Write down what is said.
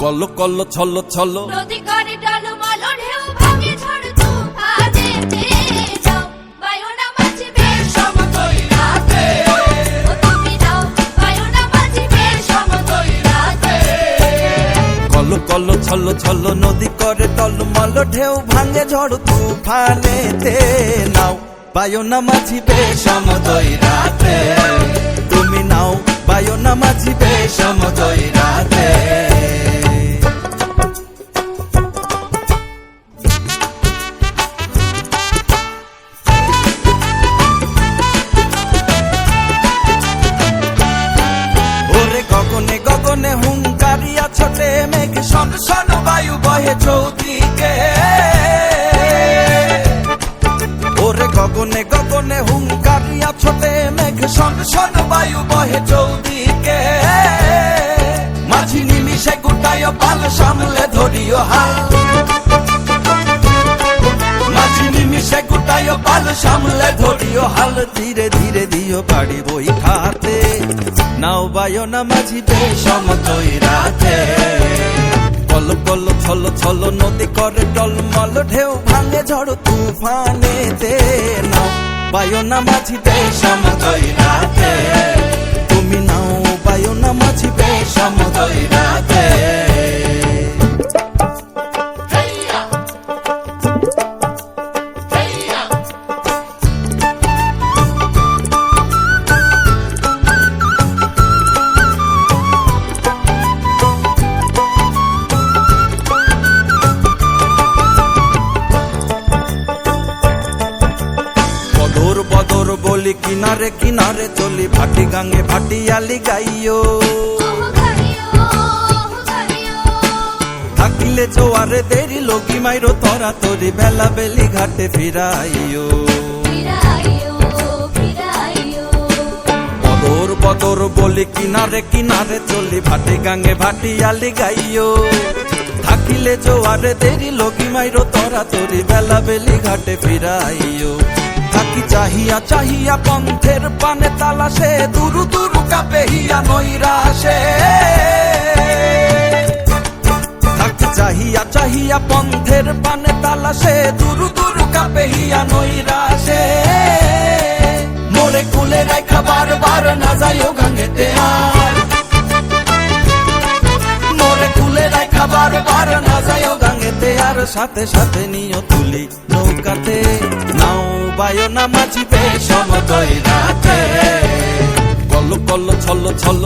Call call ছল ছল call call, ছল ছল, নদী করে টলমল ঢেউ ভাঙে ঝড় তুফানেতে। নাও বায়ো না মাঝিবে সমদয় রাতে তুমি নাও বায়ো না মাঝিবে সমদয় রাতে গগনে হুঙ্কারিয়া ছোটে মেঘ, শন বায়ু বহে চৌদিকে। মাঝি নিমিষে গুটায় পাল, সামলে ধরিও হাল। মাঝি নিমিষে পাল, সামলে ধরিও হাল। ধীরে ধীরে দিও পাড়ি বই খাতে নাও বায়ো না মাঝি সমতই রাতে। কল কল ছল ছল নদী করে টলমল, ঢেউ ভাঙে ঝড় তুফানেতে। নাও বায়ো না মাঝি সমতই রাতে। বলি কিনারে কিনারে চলি ভাটি গাঙে ভাটিয়ালি গাইও থাকিলে জোয়ারে দেরি লগি মাইরো তরা তরি বেলা বেলি ঘাটে ফিরাইও বদর বদর বলি কিনারে কিনারে চলি ভাটি গাঙে ভাটিয়ালি গাইও থাকিলে জোয়ারে দেরি লগি মাইরো তরা তরি বেলা বেলি ঘাটে ফিরাইও থাকি চাহিয়া চাহিয়া পন্থের পানে তালাশে, দুরু দুরু কাপে হিয়া নৈরাশে। চাহিয়া চাহিয়া পন্থের পানে তালাশে, দুরু দুরু কাপে হিয়া নৈরাশে। মোরে কুলে রাখা বার বার না যাইও গাঙ্গেতে আর। মোরে কুলে রাখা বার বার না যাইও গাঙ্গেতে আর, সাথে সাথে নিও তুলি নৌকাতে। যায় না মাঝিবে সমতয় রাতে। কল কল ছল ছল